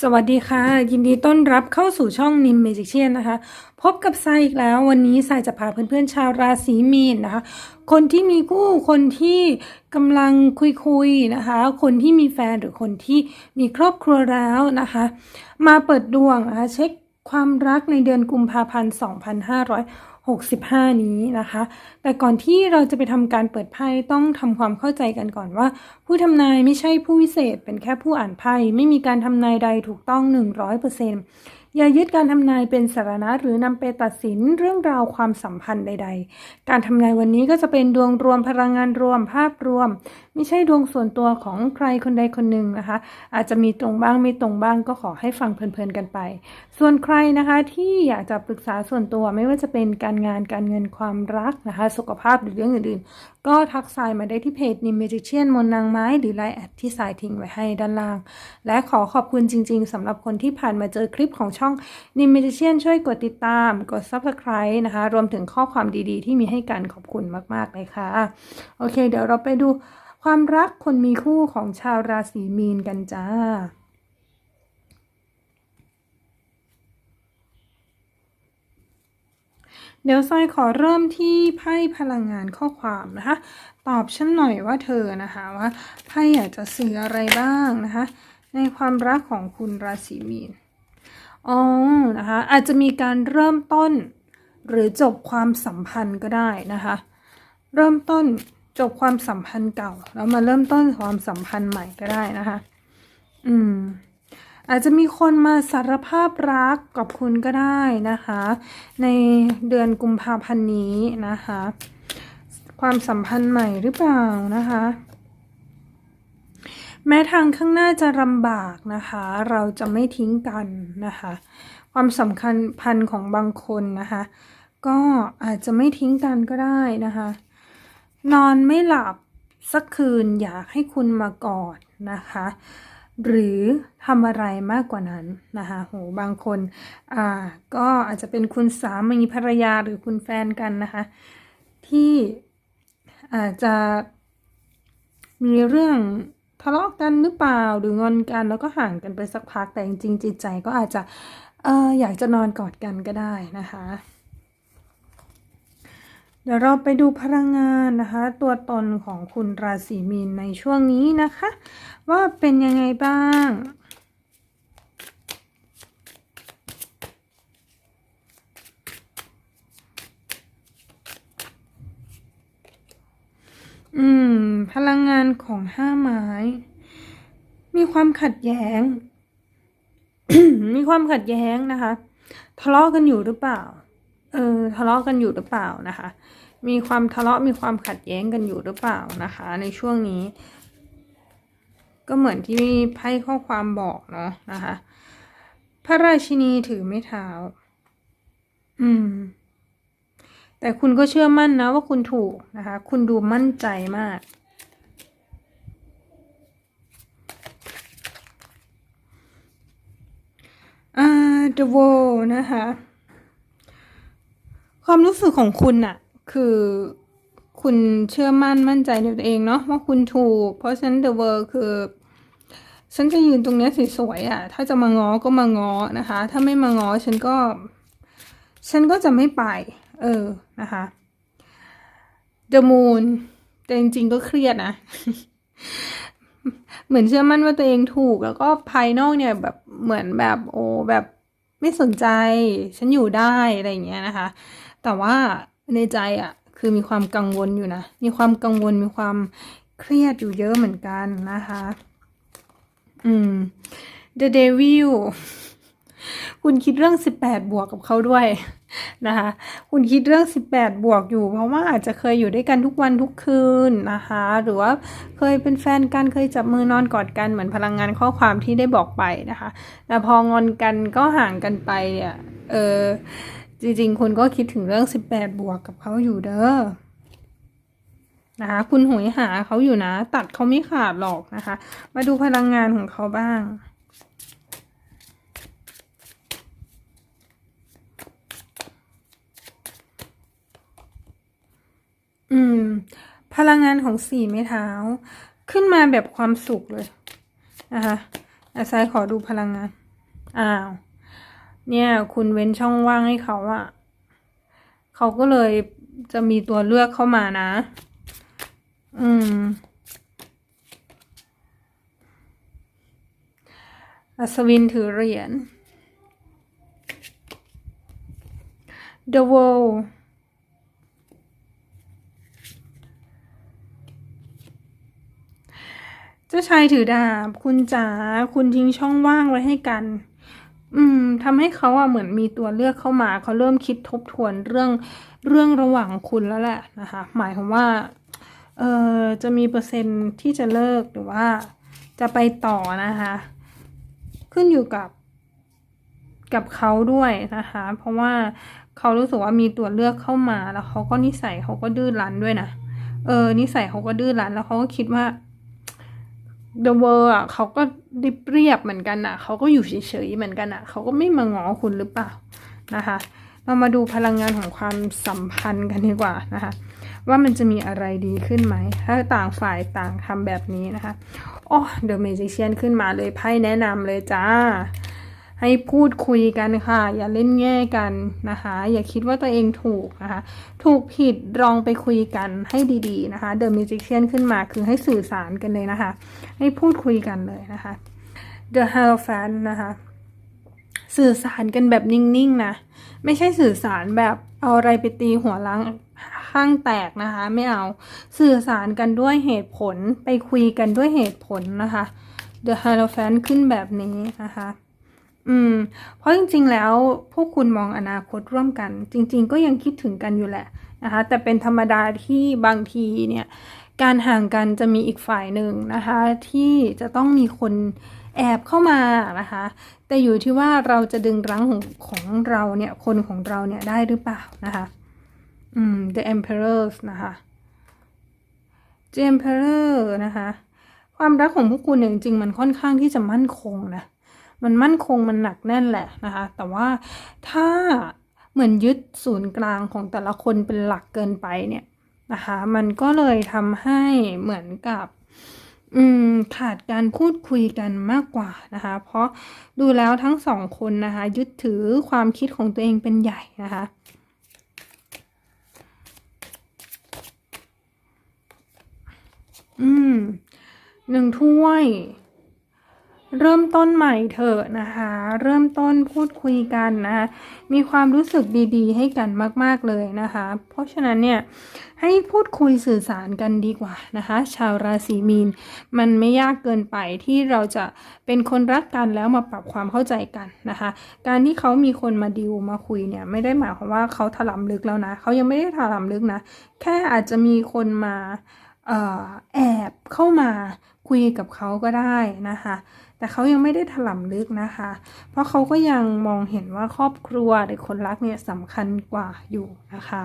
สวัสดีค่ะ ยินดีต้อนรับเข้าสู่ช่องนิมเมจิเชียนนะคะ พบกับไซอีกแล้ววันนี้ไซจะพาเพื่อนๆชาวราศีมีนนะคะ คนที่มีคู่คนที่กำลังคุยๆนะคะ คนที่มีแฟนหรือคนที่มีครอบครัวแล้วนะคะ มาเปิดดวงนะคะเช็คความรักในเดือนกุมภาพันธ์ 65 นี้นะคะ แต่ก่อนที่เราจะไปทำการเปิดไพ่ต้องทำความเข้าใจกันก่อนว่า ผู้ทำนายไม่ใช่ผู้วิเศษเป็นแค่ผู้อ่านไพ่ไม่มีการทำนายใดถูกต้อง 100% อย่ายึดการทำนายเป็นสาระหรือนำไปตัดสินเรื่องราวความสัมพันธ์ใด ๆ การทำนายวันนี้ก็จะเป็นดวงรวมพลังงานรวมภาพรวม ไม่ใช่ดวงส่วนตัวของใครคนใดคนหนึ่งนะคะ อาจจะมีตรงบ้างไม่ตรงบ้างก็ขอให้ฟังเพลินๆกันไป ส่วนใครนะคะที่อยากจะปรึกษาส่วนตัวไม่ว่าจะเป็นการงานการเงินความรักนะคะ สุขภาพหรือเรื่องอื่นๆ ก็ทักทายมาได้ที่เพจนิมเมจิเชียนมนนางไม้หรือไลน์แอดที่สายทิ้งไว้ให้ด้านล่าง และขอขอบคุณจริง ๆสำหรับคนที่ผ่านมาเจอคลิปของช่องนิมเมจิเชียนช่วยกดติดตาม กด Subscribe นะคะ รวมถึงข้อความดีๆ ที่มีให้กันขอบคุณมากๆเลยค่ะ โอเค เดี๋ยวเราไปดูความรักคนมีคู่ของชาวราศีมีนกันจ้าเดี๋ยวซอยขอเริ่มที่ไพ่พลังงานข้อความนะคะ ตอบฉันหน่อยว่าเธอนะคะว่าไพ่อยากจะสื่ออะไรบ้างนะคะ ในความรักของคุณราศีมีน อ๋อนะคะอาจจะมีการเริ่มต้น หรือจบความสัมพันธ์ก็ได้นะคะ เริ่มต้นจบความสัมพันธ์เก่า แล้วมาเริ่มต้นความสัมพันธ์ใหม่ก็ได้นะคะ อืม อาจจะมีคนมาสารภาพรักกับคุณก็ได้นะคะ ในเดือนกุมภาพันธ์นี้นะคะ ความสัมพันธ์ใหม่หรือเปล่านะคะ แม้ทางข้างหน้าจะลำบากนะคะ เราจะไม่ทิ้งกันนะคะ ความสำคัญพันของบางคนนะคะ ก็อาจจะไม่ทิ้งกันก็ได้นะคะ นอนไม่หลับสักคืนอยากให้คุณมากอดนะคะ หรือทำอะไรมากกว่านั้นนะคะโหบางคนอ่าก็อาจจะเป็นคุณสามีภรรยาหรือคุณแฟนกันนะคะ ที่อาจจะมีเรื่อง ทะเลาะกันหรือเปล่าหรืองอนกันแล้วก็ห่างกันไปสักพักแต่จริงจิตใจก็อาจจะเอออยากจะนอนกอดกันก็ได้นะคะ เดี๋ยวเราไปดูพลังงานนะคะ ตัวตนของคุณราศีมีนในช่วงนี้นะคะ ว่าเป็นยังไงบ้าง อืม พลังงาน ของห้าไม้ มีความขัดแย้ง มีความขัดแย้งนะคะ ทะเลาะกันอยู่หรือเปล่า เออ ทะเลาะกันอยู่หรือเปล่านะคะ มีความทะเลาะมีความขัดแย้งกันอยู่หรือเปล่านะคะ ในช่วงนี้ ก็เหมือนที่ไพ่ข้อความบอกเนาะนะคะ พระราชินีถือไม้เท้า อืมแต่คุณก็เชื่อมั่นนะว่าคุณถูกนะคะ คุณดูมั่นใจมาก อ่า The Wall นะคะ ความรู้สึกของคุณน่ะคือคุณเชื่อมั่นมั่นใจในตัวเองเนาะว่าคุณถูก เพราะฉะนั้น The World คือ ฉันจะยืนตรงเนี้ยสวยๆอะถ้าจะมาง้อก็มาง้อนะคะ ถ้าไม่มาง้อฉันก็ ฉันก็จะไม่ไป เออนะคะ The Moon แต่จริงๆก็เครียดนะ เหมือนเชื่อมั่นว่าตัวเองถูก แล้วก็ภายนอกเนี่ยแบบเหมือนแบบโอ้แบบไม่สนใจ ฉันอยู่ได้อะไรอย่างเงี้ยนะคะ แต่ว่าในใจอะ่ะคือมีความกังวลอยู่นะ มีความกังวลมีความเครียดอยู่เยอะเหมือนกันนะคะ อืม The Devil คุณคิดเรื่อง 18 บวกกับเขาด้วยนะคะ คุณคิดเรื่อง 18 บวกอยู่ เพราะว่าอาจจะเคยอยู่ด้วยกันทุกวันทุกคืนนะคะ หรือว่าเคยเป็นแฟนกันเคยจับมือนอนกอดกันเหมือนพลังงานข้อความที่ได้บอกไปนะคะ แต่พองอนกันก็ห่างกันไปเนี่ยเออจริงๆ คุณก็คิดถึงเรื่อง 18 บวกกับเขาอยู่เด้อนะคะคุณหวยหาเขาอยู่นะ ตัดเขาไม่ขาดหรอกนะคะ มาดูพลังงานของเขาบ้าง อืม พลังงานของสี่ไม้เท้า ขึ้นมาแบบความสุขเลยนะคะอาซายขอดูพลังงาน อ้าว เนี่ย คุณเว้นช่องว่างให้เขาอะเขาก็เลยจะมีตัวเลือกเข้ามานะ อืมอัศวินถือเหรียญ The World เจ้าชายถือดาบ คุณจ๋าคุณทิ้งช่องว่างไว้ให้กัน อืมทำให้เขาอะเหมือนมีตัวเลือกเข้ามา เขาเริ่มคิดทบทวนเรื่องเรื่องระหว่างคุณแล้วแหละนะคะ หมายความว่าเออจะมีเปอร์เซ็นต์ที่จะเลิกหรือว่าจะไปต่อนะคะ ขึ้นอยู่กับกับเขาด้วยนะคะ เพราะว่าเขารู้สึกว่ามีตัวเลือกเข้ามาแล้วเขาก็นิสัยเขาก็ดื้อรั้นด้วยนะ เออ นิสัยเขาก็ดื้อรั้นแล้วเขาก็คิดว่า เดอะเวอร์อะเขาก็ริบเรียบเหมือนกันอะเขาก็อยู่เฉยๆเหมือนกันอะเขาก็ไม่มาง้อคุณหรือเปล่านะคะ เรามาดูพลังงานของความสัมพันธ์กันดีกว่านะคะ ว่ามันจะมีอะไรดีขึ้นไหม ถ้าต่างฝ่ายต่างทำแบบนี้นะคะ โอ้เดอะเมจิเชียนขึ้นมาเลยไพ่แนะนำเลยจ้า ให้พูดคุยกันค่ะ อย่าเล่นแง่กันนะคะ อย่าคิดว่าตัวเองถูกนะคะ ถูกผิดลองไปคุยกันให้ดีๆนะคะ The Magician ขึ้นมาคือให้สื่อสารกันเลยนะคะ ให้พูดคุยกันเลยนะคะ The Hierophant นะคะ สื่อสารกันแบบนิ่งๆนะ ไม่ใช่สื่อสารแบบเอาอะไรไปตีหัวล้างข้างแตกนะคะ ไม่เอา สื่อสารกันด้วยเหตุผล ไปคุยกันด้วยเหตุผลนะคะ The Hierophant ขึ้นแบบนี้นะคะ อืม เพราะจริงๆ แล้วพวกคุณมองอนาคตร่วมกัน จริง ๆ ก็ยังคิดถึงกันอยู่แหละนะคะ แต่เป็นธรรมดาที่บางทีเนี่ย การห่างกันจะมีอีกฝ่ายหนึ่งนะคะ ที่จะต้องมีคนแอบเข้ามานะคะ แต่อยู่ที่ว่าเราจะดึงรั้งของของเราเนี่ย คนของเราเนี่ยได้หรือเปล่านะคะ อืม The Emperors นะคะ The Emperor นะคะ ความรักของพวกคุณเนี่ยจริงๆมันค่อนข้างที่จะมั่นคงนะ มันมั่นคงมันหนักแน่นแหละนะคะ แต่ว่าถ้าเหมือนยึดศูนย์กลางของแต่ละคนเป็นหลักเกินไปเนี่ยนะคะ มันก็เลยทำให้เหมือนกับขาดการพูดคุยกันมากกว่านะคะ เพราะดูแล้วทั้งสองคนนะคะ ยึดถือความคิดของตัวเองเป็นใหญ่นะคะอืมหนึ่งถ้วย เริ่มต้นใหม่เถอะนะคะ เริ่มต้นพูดคุยกันนะคะมีความรู้สึกดีๆ ให้กันมากๆเลยนะคะ เพราะฉะนั้นเนี่ยให้พูดคุยสื่อสารกันดีกว่านะคะ ชาวราศีมีน มันไม่ยากเกินไปที่เราจะเป็นคนรักกันแล้วมาปรับความเข้าใจกันนะคะ การที่เขามีคนมาดิวมาคุยเนี่ยไม่ได้หมายความว่าเขาถลำลึกแล้วนะเขายังไม่ได้ถลำลึกนะ แค่อาจจะมีคนมาออแอบเข้ามาคุยกับเขาก็ได้นะคะ แต่เขายังไม่ได้ถล่มลึกนะคะ เพราะเขาก็ยังมองเห็นว่าครอบครัวหรือคนรักเนี่ยสำคัญกว่าอยู่นะคะ